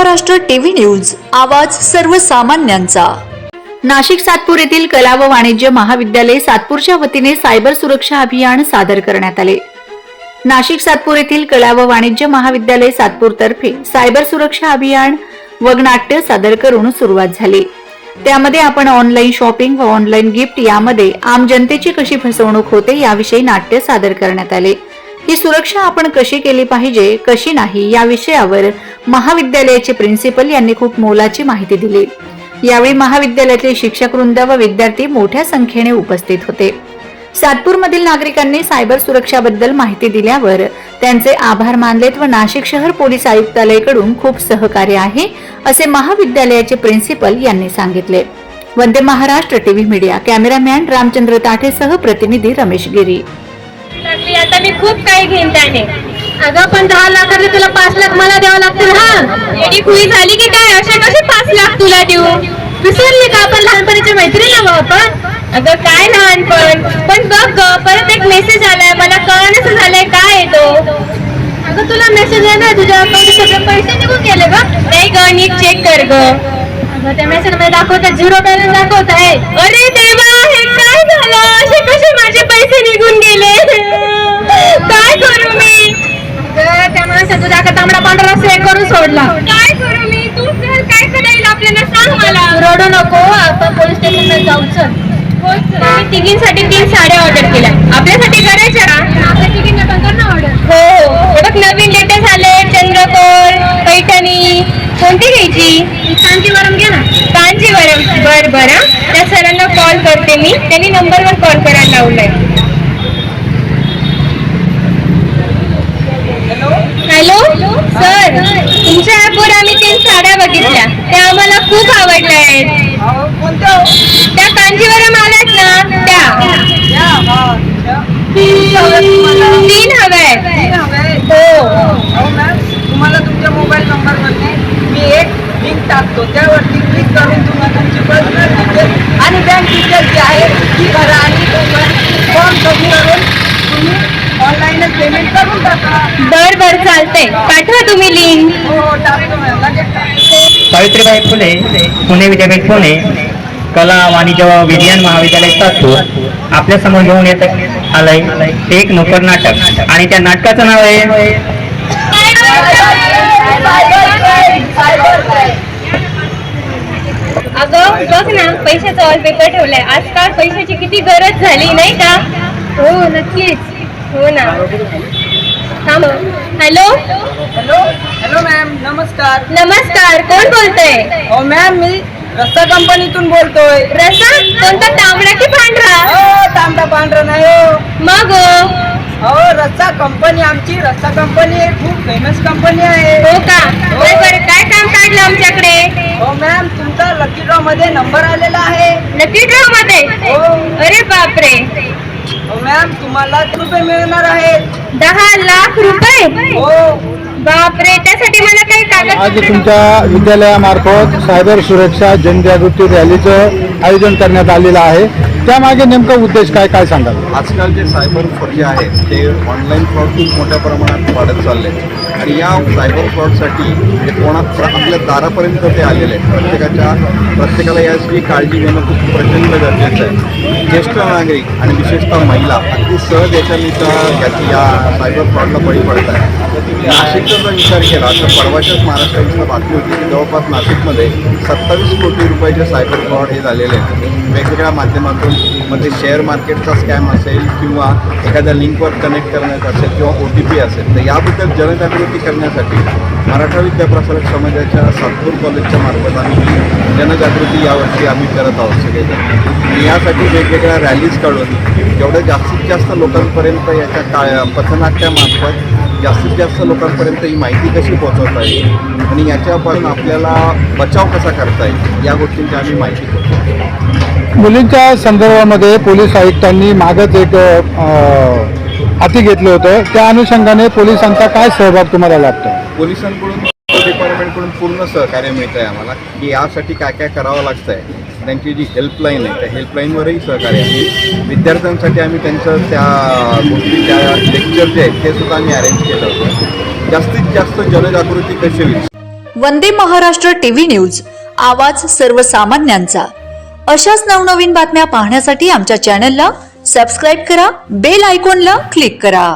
Maharashtra TV news आवाज सर्वसामान्यांचा. नाशिक सातपूर येथील कला व वाणिज्य महाविद्यालय सातपूरच्या वतीने सायबर सुरक्षा अभियान सादर करण्यात आले. नाशिक सातपूर येथील कला व वाणिज्य महाविद्यालय सातपूरतर्फे सायबर सुरक्षा अभियान वगनाट्य सादर करून सुरुवात झाली. त्यामध्ये आपण ऑनलाईन शॉपिंग व ऑनलाईन गिफ्ट यामध्ये आम जनतेची कशी फसवणूक होते याविषयी नाट्य सादर करण्यात आले. ही सुरक्षा आपण कशी केली पाहिजे कशी नाही या विषयावर महाविद्यालयाचे प्रिन्सिपल यांनी खूप मोलाची माहिती दिली. यावेळी महाविद्यालयातले शिक्षक वृंद व विद्यार्थी मोठ्या संख्येने उपस्थित होते. सातपूरमधील नागरिकांनी सायबर सुरक्षाबद्दल माहिती दिल्यावर त्यांचे आभार मानलेत व नाशिक शहर पोलीस आयुक्तालयाकडून खूप सहकार्य आहे असे महाविद्यालयाचे प्रिन्सिपल यांनी सांगितले. Vande Maharashtra TV media cameraman Ramchandra ताठेसह प्रतिनिधी रमेश गिरी. आता मी खूप काही घेईन त्याने. अगं पण दहा लाखातले तुला पाच लाख मला द्यावं लागतील हा? एडी खुई झाली की काय? असे कसे पाच लाख तुला देऊ? विसरली का आपण लहानपणीच्या मैत्रिणी ना आपण? अगं काय लहानपण? पण बघ ग परत एक मेसेज आलाय मला कळण्याचं झालंय काय आहे तो? अगं तुला मेसेज आहे ना तुझ्या अकाउंट सगळे पैसे निघून गेले ग? नाही ग नीट चेक कर ग. अगं त्या मेसेजमध्ये दाखवत झिरो बॅलन्स दाखवत. आहे अरे देवा हे काय झालं? असे कसे माझे पैसे निघून गेले? काय करू मी अगं, त्या माणसाचा तुझ्या का तांबडा पांढरा सेव करून सोडला काय करू मी तू कर, काय करता येईल आपल्याला सांग मला रडू नको आपण पोलीस स्टेशनला जाऊ चल. मी तिघींसाठी तीन साड्या ऑर्डर केल्या. आपल्यासाठी करायच्या ना? हो हो बघ नवीन लेटेस्ट आले चंद्रकोर पैठणी. कोणती घ्यायची? कांजीवरम घ्या ना. कांजीवरम. बर बर. त्या सरांना कॉल करते मी. त्यांनी नंबरवर कॉल करायला लावलाय हॅलो सर तुमच्या ॲपवर आम्ही तीन साड्या बघितल्या त्या आम्हाला खूप आहेत त्या कांजीवर आल्यात ना त्या तीन हव्या आहेत हो तुम्हाला तुमच्या मोबाईल नंबरवरती मी एक लिंक टाकतो त्यावरती क्लिक करून तुम्हाला तुमची पर्सनल डिटेल आणि बँक डिटेल जी आहे ती भरा आणि फॉर्म सबमिट करून तुम्ही ऑनलाईनच पेमेंट करून टाका. बर बर चालतंय. पाठवा तुम्ही लिंक हो हो टाकतो मॅम लगेच टाकतो. सावित्रीबाई फुले पुणे विद्यापीठ पुणे कला वाणिज्य व विज्ञान महाविद्यालय सातपूर आपल्यासमोर घेऊन येत आलंय ते एक नोकर नाटक. आणि त्या नाटकाचं नाव आहे अगं बघ ना पैशाचा वॉलपेपर ठेवलाय. आजकाल पैशाची किती गरज झाली नाही का? हो नक्कीच. हो ना. थांब हॅलो? हॅलो? हॅलो मॅम नमस्कार. नमस्कार. कोण बोलतोय? हो मॅम मी रस्ता कंपनीतून बोलतोय. रसा कोणता? तांबडा की पांढरा? हो तांबडा पांढरा नाही हो. मग? हो रस्ता कंपनी आमची रस्ता कंपनी आहे खूप फेमस कंपनी आहे. हो का? बर बर. काय काम काढलं आमच्याकडे? हो मॅम तुमचा लकी ड्रॉ मध्ये नंबर आलेला आहे. लकी ड्रॉ मध्ये? हो. अरे बापरे. हो मॅम तुम्हाला रुपये मिळणार आहेत दहा लाख रुपये? हो. बापरे त्यासाठी मला काही आज कागद तुमच्या विद्यालयामार्फत सायबर सुरक्षा जनजागृती रॅलीचं आयोजन करण्यात आलेलं आहे. त्यामागे नेमका उद्देश काय काय सांगाल? आजकाल जे सायबर फ्रॉड जे आहेत ते ऑनलाईन फ्रॉड खूप मोठ्या प्रमाणात वाढत चालले आहेत. आणि या सायबर फ्रॉडसाठी म्हणजे कोणा आपल्या दारापर्यंत ते आलेले आहेत. प्रत्येकाच्या प्रत्येकाला याची काळजी घेणं खूप प्रचंड गरजेचं आहे. ज्येष्ठ नागरिक आणि विशेषतः महिला अगदी सहज याच्यानुसार याची या सायबर फ्रॉडला बळी पडत आहे नाशिकचा जर विचार केला तर परवाच्याच महाराष्ट्राची बातमी होती की जवळपास नाशिकमध्ये सत्तावीस कोटी रुपयाचे सायबर फ्रॉड हे झालेले आहेत. वेगवेगळ्या माध्यमातून म्हणजे शेअर मार्केटचा स्कॅम असेल किंवा एखाद्या लिंकवर कनेक्ट करण्याचा असेल किंवा ओ टी पी असेल तर याबद्दल जनजागृती करण्यासाठी मराठा विद्याप्रसारक समाजाच्या सातपूर कॉलेजच्या मार्फत आम्ही जनजागृती यावर्षी आम्ही करत आहोत सगळेजण. आणि यासाठी वेगवेगळ्या रॅलीज काढून जेवढं जास्तीत जास्त लोकांपर्यंत याच्या का पथनाट्यामार्फत जास्तीत जास्त लोकांपर्यंत ही माहिती कशी पोहोचवता येईल आणि याच्यापासून आपल्याला बचाव कसा करता येईल या गोष्टींची आम्ही माहिती करतो मुलींच्या संदर्भामध्ये पोलीस आयुक्तांनी मागच एक हाती घेतलं होतं. त्या अनुषंगाने पोलिसांचा काय सहभाग तुम्हाला लाभतो? पोलिसांकडून डिपार्टमेंटकडून पूर्ण सहकार्य मिळतं आहे आम्हाला की यासाठी काय काय करावं लागतं आहे त्यांची जी हेल्पलाईन आहे त्या हेल्पलाईनवरही सहकार्य आहे. विद्यार्थ्यांसाठी आम्ही त्यांचं त्या गोष्टी त्या लेक्चर जे आहेत ते सुद्धा आम्ही अरेंज केलं होतं. जास्तीत जास्त जनजागृती कशी होईल? वंदे महाराष्ट्र टीव्ही न्यूज आवाज सर्वसामान्यांचा. अशाच नवनवीन बातम्या पाहण्यासाठी आमच्या चॅनलला सबस्क्राईब करा बेल आयकॉनला क्लिक करा.